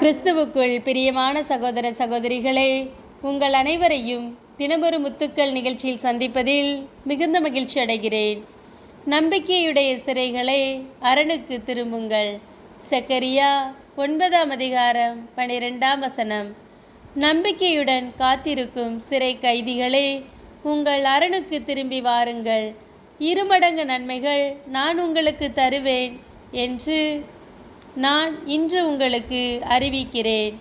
கிறிஸ்துவுக்குள் பிரியமான சகோதர சகோதரிகளே உங்கள் அனைவரையும் தினமொரு முத்துக்கள் நிகழ்ச்சியில் சந்திப்பதில் மிகுந்த மகிழ்ச்சி அடைகிறேன். நம்பிக்கையுடைய சிறைகளே அரணுக்கு திரும்புங்கள். செக்கரியா ஒன்பதாம் அதிகாரம் பனிரெண்டாம் வசனம். நம்பிக்கையுடன் காத்திருக்கும் சிறை கைதிகளே உங்கள் அரணுக்கு திரும்பி வாருங்கள். இருமடங்கு நன்மைகள் நான் உங்களுக்கு தருவேன் என்று நான் இன்று உங்களுக்கு அறிவிக்கிறேன்.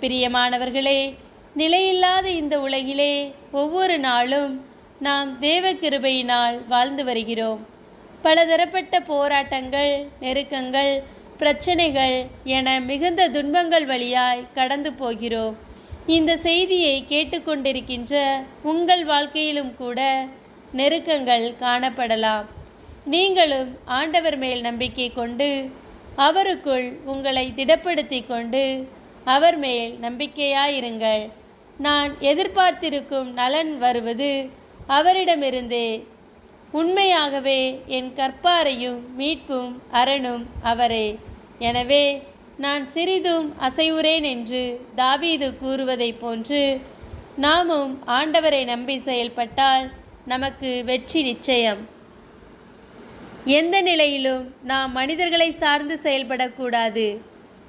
பிரியமானவர்களே நிலையில்லாத இந்த உலகிலே ஒவ்வொரு நாளும் நாம் தேவ கிருபையினால் வாழ்ந்து வருகிறோம். பலதரப்பட்ட போராட்டங்கள் நெருக்கங்கள் பிரச்சனைகள் என மிகுந்த துன்பங்கள் வழியாய் கடந்து போகிறோம். இந்த செய்தியை கேட்டுக்கொண்டிருக்கின்ற உங்கள் வாழ்க்கையிலும் கூட நெருக்கங்கள் காணப்படலாம். நீங்களும் ஆண்டவர் மேல் நம்பிக்கை கொண்டு அவருக்குள் உங்களை திடப்படுத்தி கொண்டு அவர் மேல் நம்பிக்கையாயிருங்கள். நான் எதிர்பார்த்திருக்கும் நலன் வருவது அவரிடமிருந்தே. உண்மையாகவே என் கற்பாரையும் மீட்பும் அரணும் அவரே. எனவே நான் சிறிதும் அசைவுறேன் என்று தாவீது கூறுவதைப் போன்று நாமும் ஆண்டவரை நம்பி செயல்பட்டால் நமக்கு வெற்றி நிச்சயம். எந்த நிலையிலும் நாம் மனிதர்களை சார்ந்து செயல்படக்கூடாது.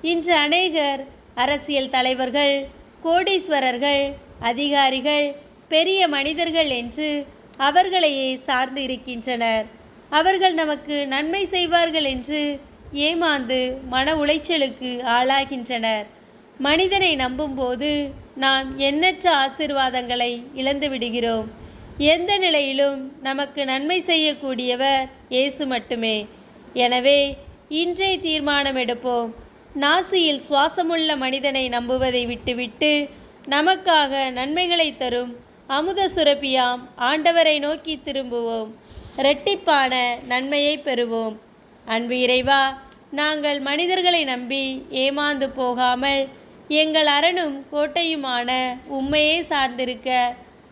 இன்று அநேகர் அரசியல் தலைவர்கள் கோடீஸ்வரர்கள் அதிகாரிகள் பெரிய மனிதர்கள் என்று அவர்களையே சார்ந்து இருக்கின்றனர். அவர்கள் நமக்கு நன்மை செய்வார்கள் என்று ஏமாந்து மன உளைச்சலுக்கு ஆளாகின்றனர். மனிதனை நம்பும்போது நாம் எண்ணற்ற ஆசிர்வாதங்களை இழந்து விடுகிறோம். எந்த நிலையிலும் நமக்கு நன்மை செய்யக்கூடியவர் இயேசு மட்டுமே. எனவே இன்றே தீர்மானம் எடுப்போம் நாசியில் சுவாசமுள்ள மனிதனை நம்புவதை விட்டுவிட்டு நமக்காக நன்மைகளை தரும் அமுத சுரப்பியாம் ஆண்டவரை நோக்கி திரும்புவோம். இரட்டிப்பான நன்மையை பெறுவோம். அன்பு இறைவா நாங்கள் மனிதர்களை நம்பி ஏமாந்து போகாமல் எங்கள் அரணும் கோட்டையுமான உண்மையே சார்ந்திருக்க